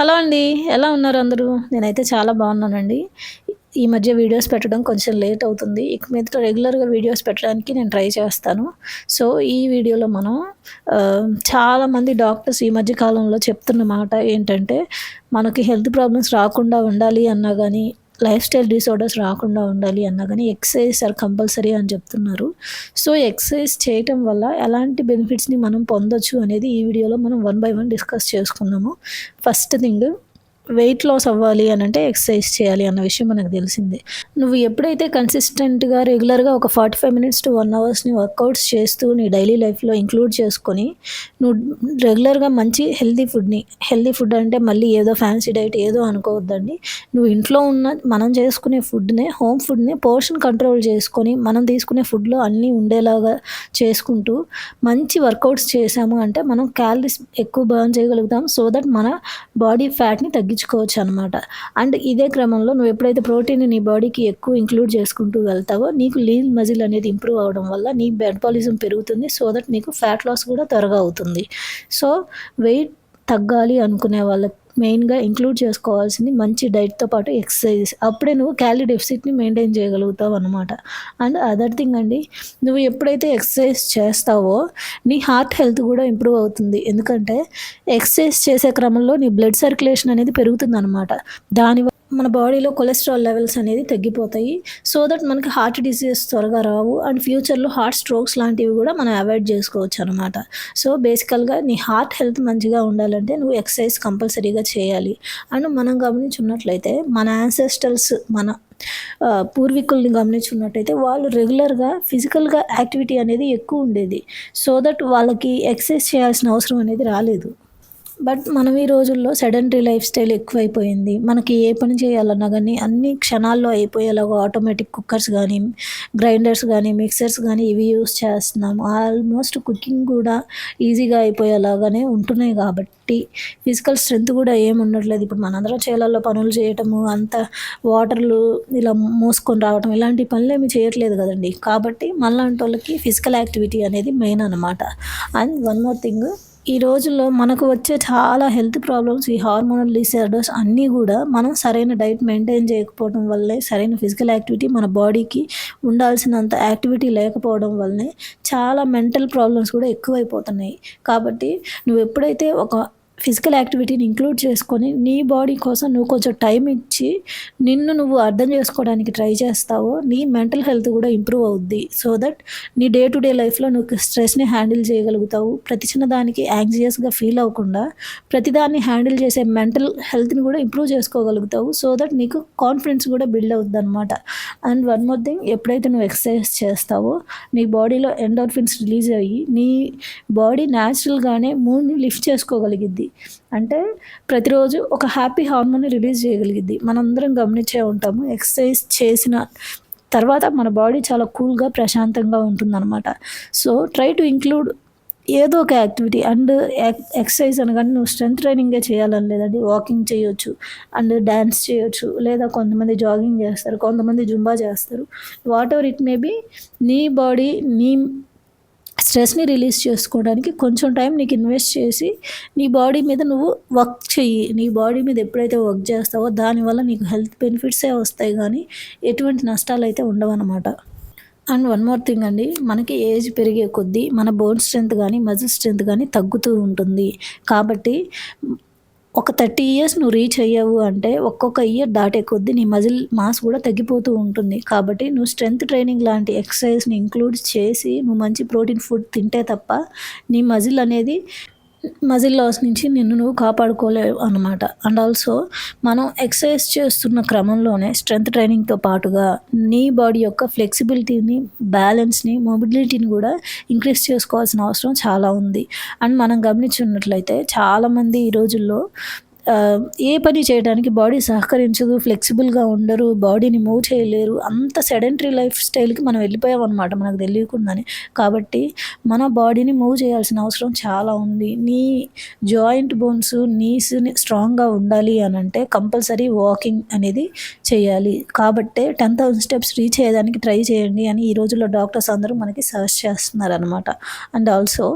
Hello అండి ఎలా ఉన్నారు అందరూ? నేనైతే చాలా బాగున్నానండి. ఈ మధ్య వీడియోస్ పెట్టడం కొంచెం లేట్ అవుతుంది. ఇక మీదట రెగ్యులర్గా వీడియోస్ పెట్టడానికి నేను ట్రై చేస్తాను. సో ఈ వీడియోలో మనం చాలామంది డాక్టర్స్ ఈ మధ్య కాలంలో చెప్తున్న మాట ఏంటంటే మనకి హెల్త్ ప్రాబ్లమ్స్ రాకుండా ఉండాలి అన్నా కానీ లైఫ్ స్టైల్ డిసార్డర్స్ రాకుండా ఉండాలి అన్నా కానీ ఎక్సర్సైజ్ ఆర్ కంపల్సరీ అని చెప్తున్నారు. సో ఎక్సర్సైజ్ చేయటం వల్ల ఎలాంటి బెనిఫిట్స్ని మనం పొందొచ్చు అనేది ఈ వీడియోలో మనం వన్ బై వన్ డిస్కస్ చేసుకుందాము. ఫస్ట్ థింగ్ వెయిట్ లాస్ అవ్వాలి అని అంటే ఎక్సర్సైజ్ చేయాలి అన్న విషయం మనకు తెలిసిందే. నువ్వు ఎప్పుడైతే కన్సిస్టెంట్గా రెగ్యులర్గా ఒక forty five minutes to one అవర్స్ని workouts చేస్తూ నీ డైలీ లైఫ్లో ఇంక్లూడ్ చేసుకొని నువ్వు రెగ్యులర్గా మంచి హెల్దీ ఫుడ్ని హెల్దీ ఫుడ్ అంటే మళ్ళీ ఏదో ఫ్యాన్సీ డైట్ ఏదో అనుకోవద్దండి. నువ్వు ఇంట్లో ఉన్న మనం చేసుకునే ఫుడ్నే హోమ్ ఫుడ్ని పోర్షన్ కంట్రోల్ చేసుకొని మనం తీసుకునే ఫుడ్లో అన్నీ ఉండేలాగా చేసుకుంటూ మంచి వర్కౌట్స్ చేసాము అంటే మనం క్యాలరీస్ ఎక్కువ బర్న్ చేయగలుగుతాం సో దట్ మన బాడీ ఫ్యాట్ని తగ్గించుకోవచ్చు అనమాట అండ్ ఇదే క్రమంలో నువ్వు ఎప్పుడైతే ప్రోటీన్ నీ బాడీకి ఎక్కువ ఇంక్లూడ్ చేసుకుంటూ వెళ్తావో నీకు లీన్ మజిల్ అనేది ఇంప్రూవ్ అవ్వడం వల్ల నీ మెటబాలిజం పెరుగుతుంది సో దట్ నీకు ఫ్యాట్ లాస్ కూడా త్వరగా అవుతుంది. సో వెయిట్ తగ్గాలి అనుకునే వాళ్ళకి మెయిన్గా ఇంక్లూడ్ చేసుకోవాల్సింది మంచి డైట్తో పాటు ఎక్సర్సైజెస్ అప్పుడే నువ్వు క్యాలరీ డెఫిసిట్ని మెయింటైన్ చేయగలుగుతావు అనమాట అండ్ అదర్ థింగ్ అండి నువ్వు ఎప్పుడైతే ఎక్సర్సైజ్ చేస్తావో నీ హార్ట్ హెల్త్ కూడా ఇంప్రూవ్ అవుతుంది. ఎందుకంటే ఎక్సర్సైజ్ చేసే క్రమంలో నీ బ్లడ్ సర్క్యులేషన్ అనేది పెరుగుతుంది అనమాట దానివల్ల మన బాడీలో కొలెస్ట్రాల్ లెవెల్స్ అనేది తగ్గిపోతాయి. సో దట్ మనకి హార్ట్ డిసీజెస్ త్వరగా రావు. అండ్ ఫ్యూచర్లో హార్ట్ స్ట్రోక్స్ లాంటివి కూడా మనం అవాయిడ్ చేసుకోవచ్చు అనమాట సో బేసికల్గా నీ హార్ట్ హెల్త్ మంచిగా ఉండాలంటే నువ్వు ఎక్సర్సైజ్ కంపల్సరీగా చేయాలి. అండ్ మనం గమనించున్నట్లయితే మన యాన్సెస్టర్స్ మన పూర్వీకుల్ని గమనించున్నట్టయితే వాళ్ళు రెగ్యులర్గా ఫిజికల్గా యాక్టివిటీ అనేది ఎక్కువ ఉండేది. సో దట్ వాళ్ళకి ఎక్సర్సైజ్ చేయాల్సిన అవసరం అనేది రాలేదు. బట్ మనం ఈ రోజుల్లో సెడెంటరీ లైఫ్ స్టైల్ ఎక్కువైపోయింది. మనకి ఏ పని చేయాలన్నా కానీ అన్ని క్షణాల్లో అయిపోయేలాగా ఆటోమేటిక్ కుక్కర్స్ కానీ గ్రైండర్స్ కానీ మిక్సర్స్ కానీ ఇవి యూస్ చేస్తున్నాము ఆల్మోస్ట్ కుకింగ్ కూడా ఈజీగా అయిపోయేలాగానే ఉంటున్నాయి కాబట్టి ఫిజికల్ స్ట్రెంత్ కూడా ఏం ఉండట్లేదు. ఇప్పుడు మనందరం చేలల్లో పనులు చేయటము అంత వాటర్లు ఇలా మోసుకొని రావటం ఇలాంటి పనులు ఏమి చేయట్లేదు కదండి. కాబట్టి మళ్ళాంటి వాళ్ళకి ఫిజికల్ యాక్టివిటీ అనేది మెయిన్ అనమాట అండ్ వన్ మోర్ థింగ్ ఈ రోజుల్లో మనకు వచ్చే చాలా హెల్త్ ప్రాబ్లమ్స్ ఈ హార్మోనల్ డిసార్డర్స్ అన్నీ కూడా మనం సరైన డైట్ మెయింటైన్ చేయకపోవడం వల్లే సరైన ఫిజికల్ యాక్టివిటీ మన బాడీకి ఉండాల్సినంత యాక్టివిటీ లేకపోవడం వల్లనే చాలా మెంటల్ ప్రాబ్లమ్స్ కూడా ఎక్కువైపోతున్నాయి. కాబట్టి నువ్వు ఎప్పుడైతే ఒక ఫిజికల్ యాక్టివిటీని ఇంక్లూడ్ చేసుకొని నీ బాడీ కోసం నువ్వు కొంచెం టైం ఇచ్చి నిన్ను నువ్వు అర్థం చేసుకోవడానికి ట్రై చేస్తావో నీ మెంటల్ హెల్త్ కూడా ఇంప్రూవ్ అవుద్ది. సో దట్ నీ డే టు డే లైఫ్లో నువ్వు స్ట్రెస్ని హ్యాండిల్ చేయగలుగుతావు. ప్రతి చిన్న దానికి యాంగ్జియస్గా ఫీల్ అవ్వకుండా ప్రతిదాన్ని హ్యాండిల్ చేసే మెంటల్ హెల్త్ని కూడా ఇంప్రూవ్ చేసుకోగలుగుతావు. సో దట్ నీకు కాన్ఫిడెన్స్ కూడా బిల్డ్ అవుద్ది అనమాట అండ్ వన్ మోర్ థింగ్ ఎప్పుడైతే నువ్వు ఎక్సర్సైజ్ చేస్తావో నీ బాడీలో ఎండోర్ఫిన్స్ రిలీజ్ అయ్యి నీ బాడీ న్యాచురల్గానే మూడ్ని లిఫ్ట్ చేసుకోగలిగిద్ది. అంటే ప్రతిరోజు ఒక హ్యాపీ హార్మోన్ రిలీజ్ చేయగలిగిద్ది. మనందరం గమనించే ఉంటాము ఎక్సర్సైజ్ చేసిన తర్వాత మన బాడీ చాలా కూల్గా ప్రశాంతంగా ఉంటుందన్నమాట. సో ట్రై టు ఇంక్లూడ్ ఏదో ఒక యాక్టివిటీ అండ్ ఎక్సర్సైజ్ అనగానే నువ్వు స్ట్రెంత్ ట్రైనింగే చేయాలని లేదండి వాకింగ్ చేయొచ్చు అండ్ డ్యాన్స్ చేయొచ్చు లేదా కొంతమంది జాగింగ్ చేస్తారు కొంతమంది జుంబా చేస్తారు. Whatever it may be నీ బాడీ నీ స్ట్రెస్ని రిలీజ్ చేసుకోవడానికి కొంచెం టైం నీకు ఇన్వెస్ట్ చేసి నీ బాడీ మీద నువ్వు వర్క్ చెయ్యి. నీ బాడీ మీద ఎప్పుడైతే వర్క్ చేస్తావో దానివల్ల నీకు హెల్త్ బెనిఫిట్సే వస్తాయి కానీ ఎటువంటి నష్టాలు అయితే ఉండవన్నమాట. అండ్ వన్ మోర్ థింగ్ అండి మనకి ఏజ్ పెరిగే కొద్దీ మన బోన్ స్ట్రెంత్ కానీ మజిల్ స్ట్రెంత్ కానీ తగ్గుతూ ఉంటుంది. కాబట్టి ఒక థర్టీ ఇయర్స్ నువ్వు రీచ్ అయ్యావు అంటే ఒక్కొక్క ఇయర్ దాటే కొద్దీ నీ మజిల్ మాస్ కూడా తగ్గిపోతూ ఉంటుంది. కాబట్టి నువ్వు స్ట్రెంత్ ట్రైనింగ్ లాంటి ఎక్సర్సైజ్ని ఇంక్లూడ్ చేసి నువ్వు మంచి ప్రోటీన్ ఫుడ్ తింటే తప్ప నీ మజిల్ అనేది మజిల్ లాస్ నుంచి నిన్ను నువ్వు కాపాడుకోలేవు అనమాట అండ్ ఆల్సో మనం ఎక్సర్సైజ్ చేస్తున్న క్రమంలోనే స్ట్రెంత్ ట్రైనింగ్తో పాటుగా నీ బాడీ యొక్క ఫ్లెక్సిబిలిటీని బ్యాలెన్స్ని మొబిలిటీని కూడా ఇంక్రీజ్ చేసుకోవాల్సిన అవసరం చాలా ఉంది. అండ్ మనం గమనించున్నట్లయితే చాలామంది ఈ రోజుల్లో ఏ పని చేయడానికి బాడీ సహకరించదు ఫ్లెక్సిబుల్గా ఉండరు బాడీని మూవ్ చేయలేరు. అంత సెడెంటరీ లైఫ్ స్టైల్కి మనం వెళ్ళిపోయాం అనమాట మనకు తెలియకుండానే. కాబట్టి మన బాడీని మూవ్ చేయాల్సిన అవసరం చాలా ఉంది. నీ జాయింట్ బోన్స్ నీస్ని స్ట్రాంగ్గా ఉండాలి అని అంటే కంపల్సరీ వాకింగ్ అనేది చేయాలి. కాబట్టే టెన్ థౌసండ్ స్టెప్స్ రీచ్ అయ్యేదానికి ట్రై చేయండి అని ఈ రోజుల్లో డాక్టర్స్ అందరూ మనకి సజెస్ట్ చేస్తున్నారు అనమాట అండ్ ఆల్సో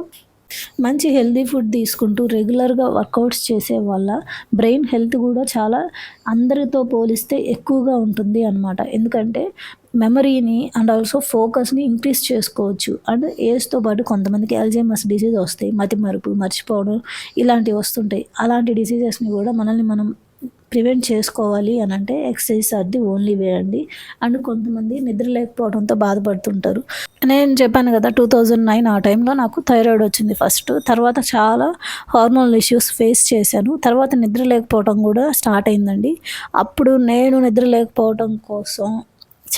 మంచి హెల్తీ ఫుడ్ తీసుకుంటూ రెగ్యులర్గా వర్కౌట్స్ చేసే వల్ల బ్రెయిన్ హెల్త్ కూడా చాలా అందరితో పోలిస్తే ఎక్కువగా ఉంటుంది అనమాట ఎందుకంటే మెమరీని అండ్ ఆల్సో ఫోకస్ని ఇంక్రీజ్ చేసుకోవచ్చు. అండ్ ఏజ్తో పాటు కొంతమందికి ఎల్జైమస్ డిసీజ్ వస్తాయి మతి మరుపు మర్చిపోవడం ఇలాంటివి వస్తుంటాయి. అలాంటి డిసీజెస్ని కూడా మనల్ని మనం ప్రివెంట్ చేసుకోవాలి అని అంటే ఎక్సర్సైజ్ అది ఓన్లీ వే అండి. అండ్ కొంతమంది నిద్ర లేకపోవడంతో బాధపడుతుంటారు. నేను చెప్పాను కదా టూ థౌజండ్ నైన్ ఆ టైంలో నాకు థైరాయిడ్ వచ్చింది ఫస్ట్. తర్వాత చాలా హార్మోనల్ ఇష్యూస్ ఫేస్ చేశాను. తర్వాత నిద్ర లేకపోవడం కూడా స్టార్ట్ అయిందండి. అప్పుడు నేను నిద్ర లేకపోవడం కోసం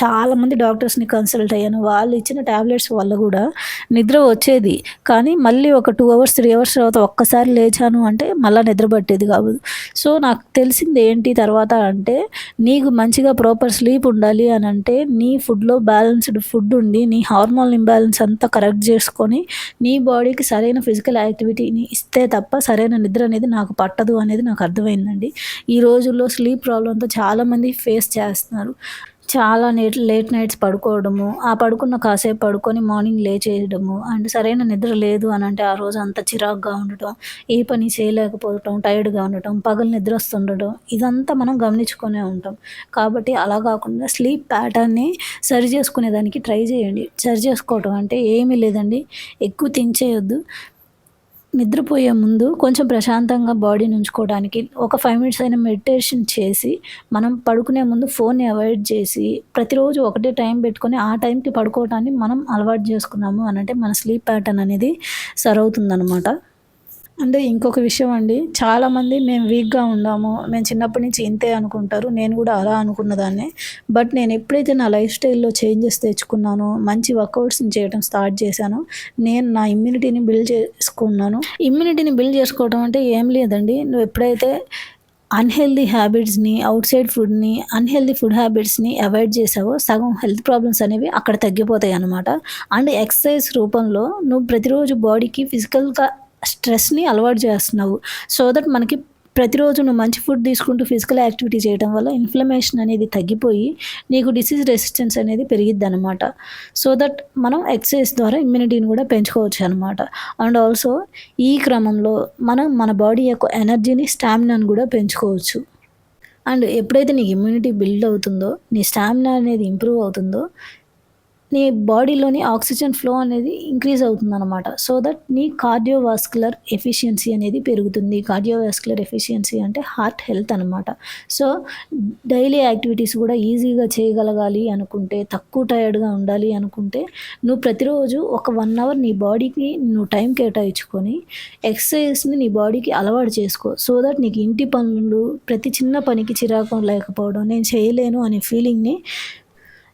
చాలామంది డాక్టర్స్ని కన్సల్ట్ అయ్యాను. వాళ్ళు ఇచ్చిన ట్యాబ్లెట్స్ వల్ల కూడా నిద్ర వచ్చేది. కానీ మళ్ళీ ఒక టూ అవర్స్ త్రీ అవర్స్ తర్వాత ఒక్కసారి లేచాను అంటే మళ్ళీ నిద్ర పట్టేది కాదు. సో నాకు తెలిసింది ఏంటి తర్వాత అంటే నీకు మంచిగా ప్రాపర్ స్లీప్ ఉండాలి అని అంటే నీ ఫుడ్లో బ్యాలెన్స్డ్ ఫుడ్ ఉండి నీ హార్మోన్ ఇంబ్యాలెన్స్ అంతా కరెక్ట్ చేసుకొని నీ బాడీకి సరైన ఫిజికల్ యాక్టివిటీని ఇస్తే తప్ప సరైన నిద్ర అనేది నాకు పట్టదు అనేది నాకు అర్థమైందండి. ఈ రోజుల్లో స్లీప్ ప్రాబ్లంతో చాలామంది ఫేస్ చేస్తున్నారు. చాలా నేట్ లేట్ నైట్స్ పడుకోవడము ఆ పడుకున్న కాసేపు పడుకొని మార్నింగ్ లేచేయడము అండ్ సరైన నిద్ర లేదు అని అంటే ఆ రోజు అంత చిరాకుగా ఉండటం ఏ పని చేయలేకపోవటం టైర్డ్గా ఉండటం పగలు నిద్ర వస్తుండటం ఇదంతా మనం గమనించుకునే ఉంటాం. కాబట్టి అలా కాకుండా స్లీప్ ప్యాటర్న్ని సరి చేసుకునేదానికి ట్రై చేయండి. సరి చేసుకోవటం అంటే ఏమీ లేదండి. ఎక్కువ తించేయొద్దు నిద్రపోయే ముందు కొంచెం ప్రశాంతంగా బాడీని ఉంచుకోవడానికి ఒక ఫైవ్ మినిట్స్ అయినా మెడిటేషన్ చేసి మనం పడుకునే ముందు ఫోన్ని అవాయిడ్ చేసి ప్రతిరోజు ఒకటే టైం పెట్టుకొని ఆ టైంకి పడుకోవటాన్ని మనం అలవాటు చేసుకున్నాము అని అంటే మన స్లీప్ ప్యాటర్న్ అనేది సరవుతుందనమాట అంటే ఇంకొక విషయం అండి. చాలామంది మేము వీక్గా ఉన్నాము మేము చిన్నప్పటి నుంచి ఇంతే అనుకుంటారు. నేను కూడా అలా అనుకున్నదాన్నే బట్ నేను ఎప్పుడైతే నా లైఫ్ స్టైల్లో చేంజెస్ తెచ్చుకున్నానో మంచి వర్కౌట్స్ని చేయడం స్టార్ట్ చేశాను నేను నా ఇమ్యూనిటీని బిల్డ్ చేసుకున్నాను. ఇమ్యూనిటీని బిల్డ్ చేసుకోవడం అంటే ఏం లేదండి. నువ్వు ఎప్పుడైతే అన్హెల్దీ హ్యాబిట్స్ని అవుట్ సైడ్ ఫుడ్ని అన్హెల్దీ ఫుడ్ హ్యాబిట్స్ని అవాయిడ్ చేసావో సగం హెల్త్ ప్రాబ్లమ్స్ అనేవి అక్కడ తగ్గిపోతాయి అనమాట అండ్ ఎక్సర్సైజ్ రూపంలో నువ్వు ప్రతిరోజు బాడీకి ఫిజికల్గా స్ట్రెస్ని అలవాటు చేస్తున్నావు. సో దట్ మనకి ప్రతిరోజు నువ్వు మంచి ఫుడ్ తీసుకుంటూ ఫిజికల్ యాక్టివిటీ చేయడం వల్ల ఇన్ఫ్లమేషన్ అనేది తగ్గిపోయి నీకు డిసీజ్ రెసిస్టెన్స్ అనేది పెరిగిద్ది అనమాట సో దట్ మనం ఎక్సర్సైజ్ ద్వారా ఇమ్యూనిటీని కూడా పెంచుకోవచ్చు అనమాట అండ్ ఆల్సో ఈ క్రమంలో మనం మన బాడీ యొక్క ఎనర్జీని స్టామినాను కూడా పెంచుకోవచ్చు. అండ్ ఎప్పుడైతే నీకు ఇమ్యూనిటీ బిల్డ్ అవుతుందో నీ స్టామినా అనేది ఇంప్రూవ్ అవుతుందో నీ బాడీలోని ఆక్సిజన్ ఫ్లో అనేది ఇంక్రీజ్ అవుతుందన్నమాట. సో దట్ నీ కార్డియోవాస్కులర్ ఎఫిషియన్సీ అనేది పెరుగుతుంది. కార్డియోవాస్కులర్ ఎఫిషియన్సీ అంటే హార్ట్ హెల్త్ అనమాట సో డైలీ యాక్టివిటీస్ కూడా ఈజీగా చేయగలగాలి అనుకుంటే తక్కువ టైర్డ్గా ఉండాలి అనుకుంటే నువ్వు ప్రతిరోజు ఒక వన్ అవర్ నీ బాడీకి నువ్వు టైం కేటాయించుకొని ఎక్సర్సైజ్ని నీ బాడీకి అలవాటు చేసుకో. సో దట్ నీకు ఇంటి పనులు ప్రతి చిన్న పనికి చిరాకం లేకపోవడం నేను చేయలేను అనే ఫీలింగ్ని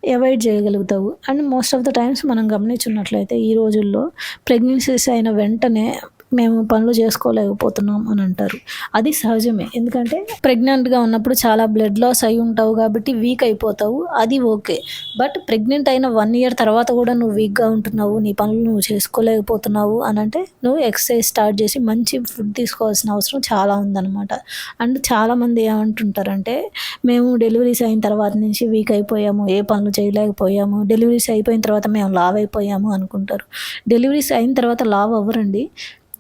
avoid చేయగలుగుతావు. And most of the times మనం గమనించున్నట్లయితే ఈ రోజుల్లో ప్రెగ్నెన్సీస్ అయిన వెంటనే మేము పనులు చేసుకోలేకపోతున్నాం అని అంటారు. అది సహజమే. ఎందుకంటే ప్రెగ్నెంట్గా ఉన్నప్పుడు చాలా బ్లడ్ లాస్ అయి ఉంటావు కాబట్టి వీక్ అయిపోతావు. అది ఓకే. బట్ ప్రెగ్నెంట్ అయిన వన్ ఇయర్ తర్వాత కూడా నువ్వు వీక్గా ఉంటున్నావు నీ పనులు నువ్వు చేసుకోలేకపోతున్నావు అని అంటే నువ్వు ఎక్సర్సైజ్ స్టార్ట్ చేసి మంచి ఫుడ్ తీసుకోవాల్సిన అవసరం చాలా ఉందన్నమాట. అండ్ చాలామంది ఏమంటుంటారంటే మేము డెలివరీస్ అయిన తర్వాత నుంచి వీక్ అయిపోయాము ఏ పనులు చేయలేకపోయాము డెలివరీస్ అయిపోయిన తర్వాత మేము లావ్ అయిపోయాము అనుకుంటారు. డెలివరీస్ అయిన తర్వాత లావ్ అవ్వరండి.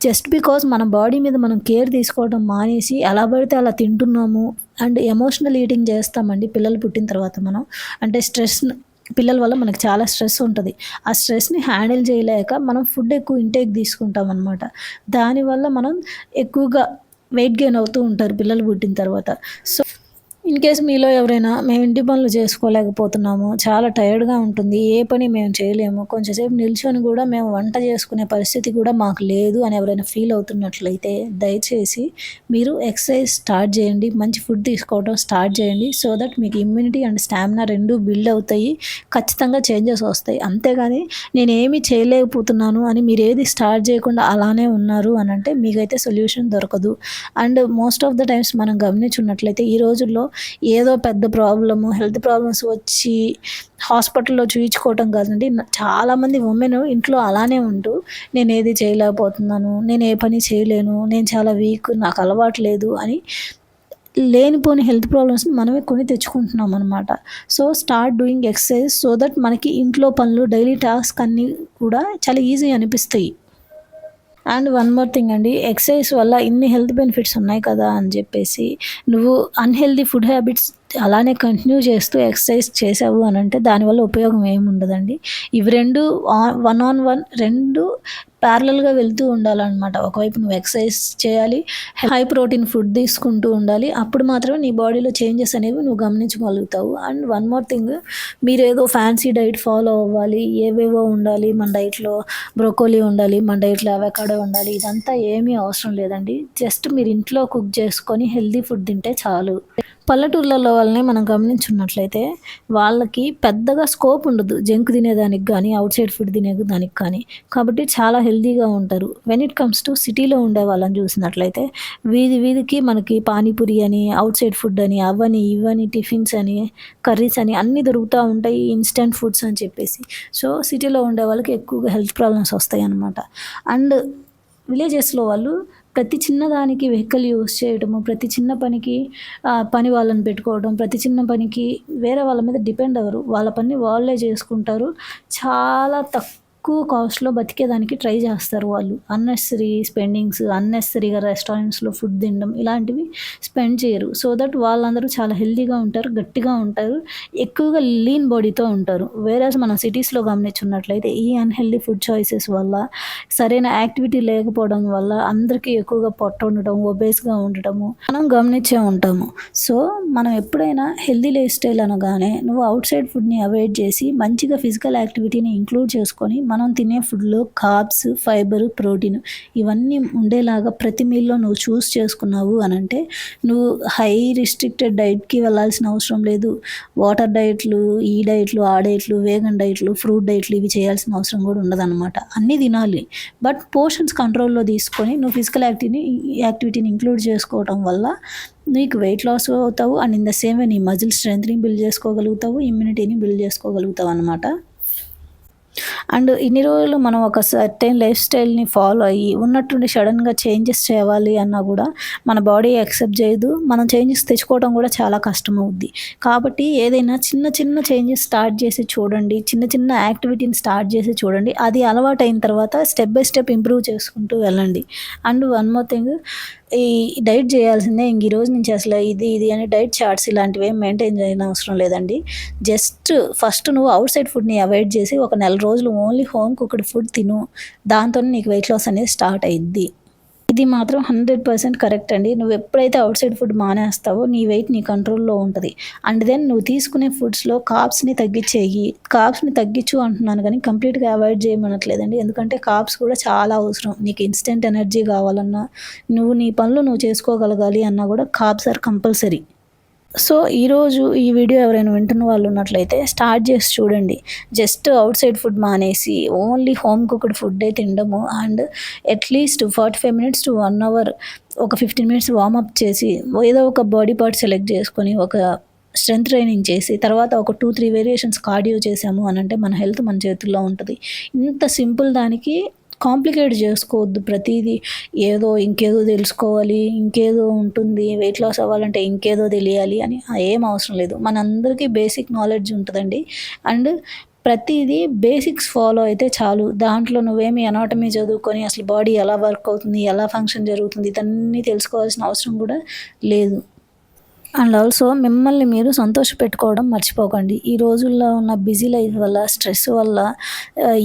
జస్ట్ బికాజ్ మన బాడీ మీద మనం కేర్ తీసుకోవడం మానేసి ఎలా పడితే అలా తింటున్నాము అండ్ ఎమోషనల్ ఈటింగ్ చేస్తామండి పిల్లలు పుట్టిన తర్వాత మనం. అంటే స్ట్రెస్ పిల్లల వల్ల మనకు చాలా స్ట్రెస్ ఉంటుంది. ఆ స్ట్రెస్ని హ్యాండిల్ చేయలేక మనం ఫుడ్ ఎక్కువ ఇంటేక్ తీసుకుంటాం అనమాట దానివల్ల మనం ఎక్కువగా వెయిట్ గెయిన్ అవుతూ ఉంటారు పిల్లలు పుట్టిన తర్వాత. సో ఇన్ కేస్ మీలో ఎవరైనా మేము ఇంటి పనులు చేసుకోలేకపోతున్నాము చాలా టైర్డ్గా ఉంటుంది ఏ పని మేము చేయలేము కొంచెంసేపు నిల్చొని కూడా మేము వంట చేసుకునే పరిస్థితి కూడా మాకు లేదు అని ఎవరైనా ఫీల్ అవుతున్నట్లయితే దయచేసి మీరు ఎక్సర్సైజ్ స్టార్ట్ చేయండి మంచి ఫుడ్ తీసుకోవడం స్టార్ట్ చేయండి సో దట్ మీకు ఇమ్యూనిటీ అండ్ స్టామినా రెండు బిల్డ్ అవుతాయి ఖచ్చితంగా చేంజెస్ వస్తాయి. అంతేగాని నేను ఏమీ చేయలేకపోతున్నాను అని మీరు ఏది స్టార్ట్ చేయకుండా అలానే ఉన్నారు అని అంటే మీకైతే సొల్యూషన్ దొరకదు. And most of the times మనం గమనించున్నట్లయితే ఈ రోజుల్లో ఏదో పెద్ద ప్రాబ్లము హెల్త్ ప్రాబ్లమ్స్ వచ్చి హాస్పిటల్లో చూయించుకోవటం కాదండి. చాలామంది ఉమెన్ ఇంట్లో అలానే ఉంటూ నేను ఏది చేయలేకపోతున్నాను నేను ఏ పని చేయలేను నేను చాలా వీక్ నాకు అలవాటు లేదు అని లేనిపోని హెల్త్ ప్రాబ్లమ్స్ని మనమే కొని తెచ్చుకుంటున్నాం అనమాట so start doing exercise so that మనకి ఇంట్లో పనులు డైలీ టాస్క్ అన్నీ కూడా చాలా ఈజీ అనిపిస్తాయి. అండ్ వన్ మోర్ థింగ్ అండి ఎక్సర్సైజ్ వల్ల ఇన్ని హెల్త్ బెనిఫిట్స్ ఉన్నాయి కదా అని చెప్పేసి నువ్వు అన్హెల్దీ ఫుడ్ హ్యాబిట్స్ అలానే కంటిన్యూ చేస్తూ ఎక్సర్సైజ్ చేసావు అని అంటే దానివల్ల ఉపయోగం ఏమి ఉండదండి. ఇవి రెండు వన్ ఆన్ వన్ రెండు ప్యారలల్గా వెళ్తూ ఉండాలన్నమాట. ఒకవైపు నువ్వు ఎక్సర్సైజ్ చేయాలి హై ప్రోటీన్ ఫుడ్ తీసుకుంటూ ఉండాలి అప్పుడు మాత్రమే నీ బాడీలో చేంజెస్ అనేవి నువ్వు గమనించగలుగుతావు. అండ్ వన్ మోర్ థింగ్ మీరు ఏదో ఫ్యాన్సీ డైట్ ఫాలో అవ్వాలి ఏవేవో ఉండాలి మన డైట్లో బ్రోకోలీ ఉండాలి మన డైట్లో అవకాడో ఉండాలి ఇదంతా ఏమీ అవసరం లేదండి. జస్ట్ మీరు ఇంట్లో కుక్ చేసుకొని హెల్దీ ఫుడ్ తింటే చాలు. పల్లెటూర్లలో వాళ్ళని మనం గమనించున్నట్లయితే వాళ్ళకి పెద్దగా స్కోప్ ఉండదు జంక్ తినేదానికి కానీ అవుట్ సైడ్ ఫుడ్ తినేదానికి కానీ. కాబట్టి చాలా హెల్తీగా ఉంటారు. వెన్ ఇట్ కమ్స్ టు సిటీలో ఉండే వాళ్ళని చూసినట్లయితే వీధి వీధికి మనకి పానీపూరి అని అవుట్ సైడ్ ఫుడ్ అని అవని ఇవని టిఫిన్స్ అని కర్రీస్ అని అన్నీ దొరుకుతూ ఉంటాయి ఇన్స్టెంట్ ఫుడ్స్ అని చెప్పేసి. సో సిటీలో ఉండే వాళ్ళకి ఎక్కువగా హెల్త్ ప్రాబ్లమ్స్ వస్తాయి అన్నమాట అండ్ విలేజెస్లో వాళ్ళు ప్రతి చిన్నదానికి వెహికల్ యూస్ చేయడము ప్రతి చిన్న పనికి పని వాళ్ళని పెట్టుకోవడం ప్రతి చిన్న పనికి వేరే వాళ్ళ మీద డిపెండ్ అవ్వరు. వాళ్ళ పని వాళ్ళే చేసుకుంటారు. చాలా తక్కువ తక్కువ కాస్ట్లో బతికేదానికి ట్రై చేస్తారు వాళ్ళు. అన్నెసరీ స్పెండింగ్స్ అన్నెసరీగా రెస్టారెంట్స్లో ఫుడ్ తినడం ఇలాంటివి స్పెండ్ చేయరు. సో దట్ వాళ్ళందరూ చాలా హెల్తీగా ఉంటారు గట్టిగా ఉంటారు ఎక్కువగా లీన్ బాడీతో ఉంటారు. వేరే మనం సిటీస్లో గమనించున్నట్లయితే ఈ అన్హెల్దీ ఫుడ్ చాయిసెస్ వల్ల సరైన యాక్టివిటీ లేకపోవడం వల్ల అందరికీ ఎక్కువగా పొట్ట ఉండటం ఒబేస్గా ఉండటము మనం గమనించే ఉంటాము. సో మనం ఎప్పుడైనా హెల్దీ లైఫ్ స్టైల్ అనగానే నువ్వు అవుట్ సైడ్ ఫుడ్ని అవాయిడ్ చేసి మంచిగా ఫిజికల్ యాక్టివిటీని ఇంక్లూడ్ చేసుకొని మనం తినే ఫుడ్లో కార్బ్స్ ఫైబర్ ప్రోటీన్ ఇవన్నీ ఉండేలాగా ప్రతి మీల్లో నువ్వు చూస్ చేసుకున్నావు అని అంటే నువ్వు హై రిస్ట్రిక్టెడ్ డైట్కి వెళ్ళాల్సిన అవసరం లేదు. వాటర్ డైట్లు ఈ డైట్లు ఆ డైట్లు వేగన్ డైట్లు ఫ్రూట్ డైట్లు ఇవి చేయాల్సిన అవసరం కూడా ఉండదన్నమాట. అన్నీ తినాలి. బట్ పోర్షన్స్ కంట్రోల్లో తీసుకొని నువ్వు ఫిజికల్ యాక్టివిటీని యాక్టివిటీని ఇంక్లూడ్ చేసుకోవడం వల్ల నీకు వెయిట్ లాస్ అవుతావు. And in the same way నీ మజిల్ స్ట్రెంత్ని బిల్డ్ చేసుకోగలుగుతావు ఇమ్యూనిటీని బిల్డ్ చేసుకోగలుగుతావు అనమాట అండ్ ఇన్ని రోజులు మనం ఒక సర్టెన్ లైఫ్ స్టైల్ని ఫాలో అయ్యి ఉన్నట్టుండి సడన్గా చేంజెస్ చేయాలి అన్నా కూడా మన బాడీ యాక్సెప్ట్ చేయదు. మనం చేంజెస్ తెచ్చుకోవడం కూడా చాలా కష్టం అవుద్ది కాబట్టి ఏదైనా చిన్న చిన్న చేంజెస్ స్టార్ట్ చేసి చూడండి. చిన్న చిన్న యాక్టివిటీని స్టార్ట్ చేసి చూడండి. అది అలవాటు అయిన తర్వాత స్టెప్ బై స్టెప్ ఇంప్రూవ్ చేసుకుంటూ వెళ్ళండి. అండ్ వన్ మోర్ థింగ్ ఈ డైట్ చేయాల్సిందే. ఇంక ఈరోజు రోజు నుంచి అసలు ఇది ఇది అని డైట్ చార్ట్స్ ఇలాంటివి ఏం మెయింటైన్ చేయని అవసరం లేదండి. జస్ట్ ఫస్ట్ నువ్వు అవుట్ సైడ్ ఫుడ్ని అవాయిడ్ చేసి ఒక నెల రోజులు ఓన్లీ హోమ్ కుక్డ్ ఫుడ్ తిను. దాంతో నీకు వెయిట్ లాస్ అనేది స్టార్ట్ అయ్యిద్ది ఇది మాత్రం హండ్రెడ్ పర్సెంట్ కరెక్ట్ అండి. నువ్వు ఎప్పుడైతే అవుట్ సైడ్ ఫుడ్ మానేస్తావో నీ వెయిట్ నీ కంట్రోల్లో ఉంటుంది. అండ్ దెన్ నువ్వు తీసుకునే ఫుడ్స్లో కాప్స్ని తగ్గించేయి. కాప్స్ని తగ్గించు అంటున్నాను కానీ కంప్లీట్గా అవాయిడ్ చేయమనట్లేదండి. ఎందుకంటే కాప్స్ కూడా చాలా అవసరం. నీకు ఇన్స్టెంట్ ఎనర్జీ కావాలన్నా నువ్వు నీ పనులు నువ్వు చేసుకోగలగాలి అన్నా కూడా కాప్స్ ఆర్ కంపల్సరీ. సో ఈరోజు ఈ వీడియో ఎవరైనా వింటున్న వాళ్ళు ఉన్నట్లయితే స్టార్ట్ చేసి చూడండి. జస్ట్ అవుట్ సైడ్ ఫుడ్ మానేసి ఓన్లీ హోమ్ కుక్డ్ ఫుడ్డే తినడము and at least forty five minutes to one hour ఒక ఫిఫ్టీన్ మినిట్స్ వార్మప్ చేసి ఏదో ఒక బాడీ పార్ట్ సెలెక్ట్ చేసుకొని ఒక స్ట్రెంత్ ట్రైనింగ్ చేసి తర్వాత ఒక టూ త్రీ వేరియేషన్స్ కార్డియో చేసాము అని అంటే మన హెల్త్ మన చేతుల్లో ఉంటుంది. ఇంత సింపుల్ దానికి కాంప్లికేట్ చేసుకోవద్దు ప్రతిదీ. ఏదో ఇంకేదో తెలుసుకోవాలి ఇంకేదో ఉంటుంది వెయిట్ లాస్ అవ్వాలంటే ఇంకేదో తెలియాలి అని ఏం అవసరం లేదు. మనందరికీ బేసిక్ నాలెడ్జ్ ఉంటుందండి. అండ్ ప్రతిదీ బేసిక్స్ ఫాలో అయితే చాలు. దాంట్లో నువ్వేమి అనాటమీ చదువుకొని అసలు బాడీ ఎలా వర్క్ అవుతుంది ఎలా ఫంక్షన్ జరుగుతుంది ఇదన్నీ తెలుసుకోవాల్సిన అవసరం కూడా లేదు. అండ్ ఆల్సో మిమ్మల్ని మీరు సంతోష పెట్టుకోవడం మర్చిపోకండి. ఈ రోజుల్లో ఉన్న బిజీ లైఫ్ వల్ల స్ట్రెస్ వల్ల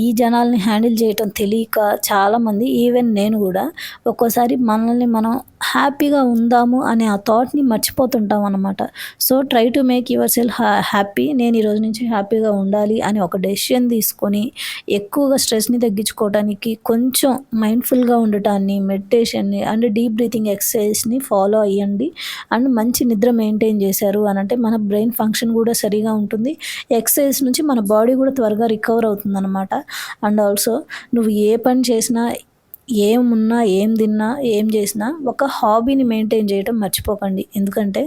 ఈ జనాల్ని హ్యాండిల్ చేయటం తెలియక చాలామంది ఈవెన్ నేను కూడా ఒక్కోసారి మనల్ని మనం హ్యాపీగా ఉందాము అనే ఆ థాట్ని మర్చిపోతుంటాం అనమాట so try to make yourself happy. నేను ఈరోజు నుంచి హ్యాపీగా ఉండాలి అని ఒక డెసిషన్ తీసుకొని ఎక్కువగా స్ట్రెస్ని తగ్గించుకోవడానికి కొంచెం మైండ్ఫుల్గా ఉండటాన్ని మెడిటేషన్ని అండ్ డీప్ బ్రీతింగ్ ఎక్సర్సైజ్ని ఫాలో అయ్యండి. అండ్ మంచి నిద్ర మెయింటైన్ చేశారు అని అంటే మన బ్రెయిన్ ఫంక్షన్ కూడా సరిగా ఉంటుంది. ఎక్సర్సైజ్ నుంచి మన బాడీ కూడా త్వరగా రికవర్ అవుతుంది అనమాట అండ్ ఆల్సో నువ్వు ఏ పని చేసినా ఏమున్నా ఏం తిన్నా ఏం చేసినా ఒక హాబీని మెయింటైన్ చేయడం మర్చిపోకండి. ఎందుకంటే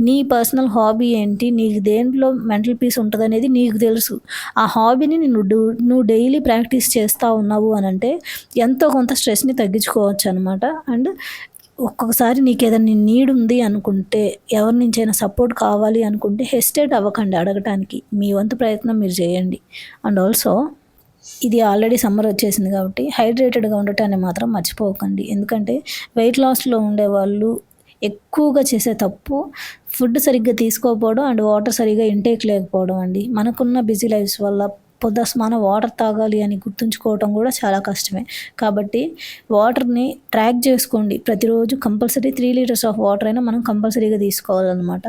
నీ పర్సనల్ హాబీ ఏంటి నీకు దేంట్లో మెంటల్ పీస్ ఉంటుంది అనేది నీకు తెలుసు. ఆ హాబీని నువ్వు నువ్వు డైలీ ప్రాక్టీస్ చేస్తూ ఉన్నావు అని అంటే ఎంతో కొంత స్ట్రెస్ని తగ్గించుకోవచ్చు అనమాట అండ్ ఒక్కొక్కసారి నీకు ఏదైనా నీడ్ ఉంది అనుకుంటే ఎవరి నుంచైనా సపోర్ట్ కావాలి అనుకుంటే హెస్టేట్ అవ్వకండి అడగటానికి. మీ వంతు ప్రయత్నం మీరు చేయండి. అండ్ ఆల్సో ఇది ఆల్రెడీ సమ్మర్ వచ్చేసింది కాబట్టి హైడ్రేటెడ్గా ఉండటాన్ని మాత్రం మర్చిపోకండి. ఎందుకంటే వెయిట్ లాస్లో ఉండేవాళ్ళు ఎక్కువగా చేసే తప్పు ఫుడ్ సరిగ్గా తీసుకోకపోవడం అండ్ వాటర్ సరిగ్గా ఇంటేక్ లేకపోవడం అండి. మనకున్న బిజీ లైఫ్స్ వల్ల పొద్దుస్మాన వాటర్ తాగాలి అని గుర్తుంచుకోవటం కూడా చాలా కష్టమే. కాబట్టి వాటర్ని ట్రాక్ చేసుకోండి. ప్రతిరోజు compulsory three litres of water అయినా మనం కంపల్సరీగా తీసుకోవాలన్నమాట.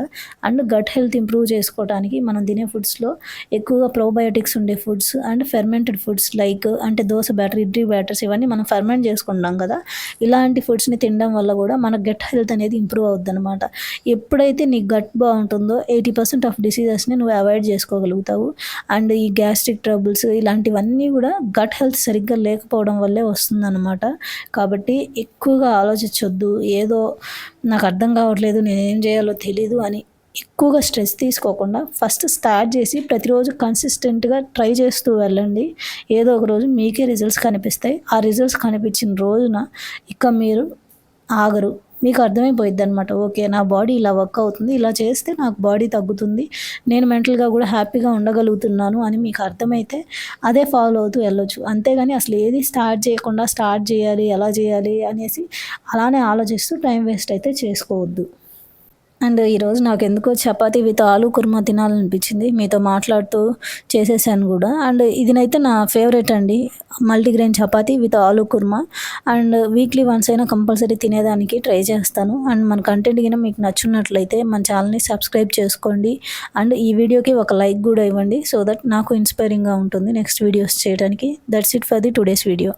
అండ్ గట్ హెల్త్ ఇంప్రూవ్ చేసుకోవడానికి మనం తినే ఫుడ్స్లో ఎక్కువగా ప్రోబయోటిక్స్ ఉండే foods and fermented foods like అంటే దోశ బ్యాటర్ ఇడ్లీ బ్యాటర్స్ ఇవన్నీ మనం ఫెర్మెంట్ చేసుకుంటాం కదా. ఇలాంటి ఫుడ్స్ని తినడం వల్ల కూడా మన గట్ హెల్త్ అనేది ఇంప్రూవ్ అవుద్ది అనమాట ఎప్పుడైతే నీ గట్ బాగుంటుందో ఎయిటీ పర్సెంట్ ఆఫ్ డిసీజెస్ని నువ్వు అవాయిడ్ చేసుకోగలుగుతావు. అండ్ ఈ గ్యాస్ట్రిక్ ట్రబుల్స్ ఇలాంటివన్నీ కూడా గట్ హెల్త్ సరిగ్గా లేకపోవడం వల్లే వస్తుందన్నమాట. కాబట్టి ఎక్కువగా ఆలోచించొద్దు. ఏదో నాకు అర్థం కావట్లేదు నేను ఏం చేయాలో తెలీదు అని ఎక్కువగా స్ట్రెస్ తీసుకోకుండా ఫస్ట్ స్టార్ట్ చేసి ప్రతిరోజు కన్సిస్టెంట్గా ట్రై చేస్తూ వెళ్ళండి. ఏదో ఒక రోజు మీకే రిజల్ట్స్ కనిపిస్తాయి. ఆ రిజల్ట్స్ కనిపించిన రోజున ఇక మీరు ఆగరు. మీకు అర్థమైపోయింది అనమాట ఓకే నా బాడీ ఇలా వర్క్ అవుతుంది ఇలా చేస్తే నాకు బాడీ తగ్గుతుంది నేను మెంటల్గా కూడా హ్యాపీగా ఉండగలుగుతున్నాను అని మీకు అర్థమైతే అదే ఫాలో అవుతూ వెళ్ళొచ్చు. అంతేగాని అసలు ఏది స్టార్ట్ చేయకుండా స్టార్ట్ చేయాలి ఎలా చేయాలి అనేసి అలానే ఆలోచిస్తూ టైం వేస్ట్ అయితే చేసుకోవద్దు. అండ్ ఈరోజు నాకు ఎందుకో చపాతీ విత్ ఆలు కుర్మా తినాలనిపించింది. మీతో మాట్లాడుతూ చేసేసాను కూడా. అండ్ ఇదినైతే నా ఫేవరెట్ అండి. Multigrain chapati with aloo kurma. And weekly once అయినా కంపల్సరీ తినేదానికి ట్రై చేస్తాను. అండ్ మన కంటెంట్ కింద మీకు నచ్చున్నట్లయితే మన ఛానల్ని సబ్స్క్రైబ్ చేసుకోండి. అండ్ ఈ వీడియోకి ఒక లైక్ కూడా ఇవ్వండి. సో దట్ నాకు ఇన్స్పైరింగ్గా ఉంటుంది నెక్స్ట్ వీడియోస్ చేయడానికి that's it for the today's video.